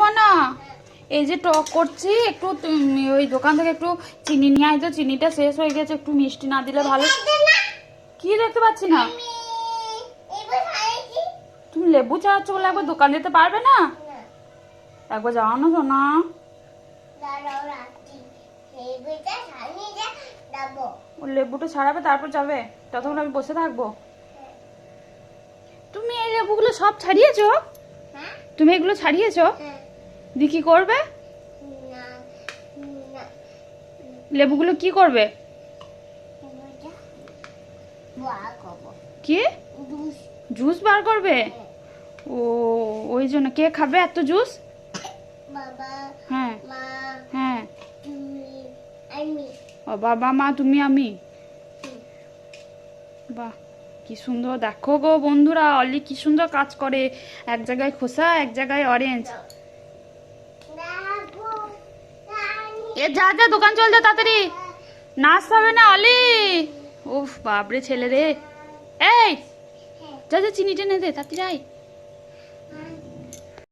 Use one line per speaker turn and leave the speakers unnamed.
মনা এই যে টক করছি একটু ওই দোকান থেকে একটু চিনি নিয়ে আয় চিনিটা শেষ হয়ে গেছে একটু মিষ্টি না দিলে ভালো। কি দেখতে পাচ্ছি না? তুমি লেবু চাচ্ছ বলে একবার দোকান যেতে পারবে না? একবার যাও না সোনা। লেবুটা ছাড়াবে তারপর যাবে। ততক্ষণ আমি বসে থাকব। তুমি এই লেবুগুলো সব ছাড়িয়েছো? তুমি এগুলো ছাড়িয়েছো? দি কি করবে? লেবুগুলো কি করবে? কি? জুস বার করবে? ও, ওই জন্য। কে খাবে এত জুস? হ্যাঁ। হ্যাঁ। ও, বাবা, মা, তুমি, আমি। বাহ, কি সুন্দর। দেখো গো বন্ধুরা, অলি কি সুন্দর কাজ করে। এক জায়গায় খোসা, এক জায়গায় অরেঞ্জ এ যা যা, দোকান চল যা তাড়াতাড়ি। নাচ হবে না, অলি। উফ, বাপরে ছেলে রে। এই, যা যা চিনি টেনে দে, তাড়াতাড়ি যাই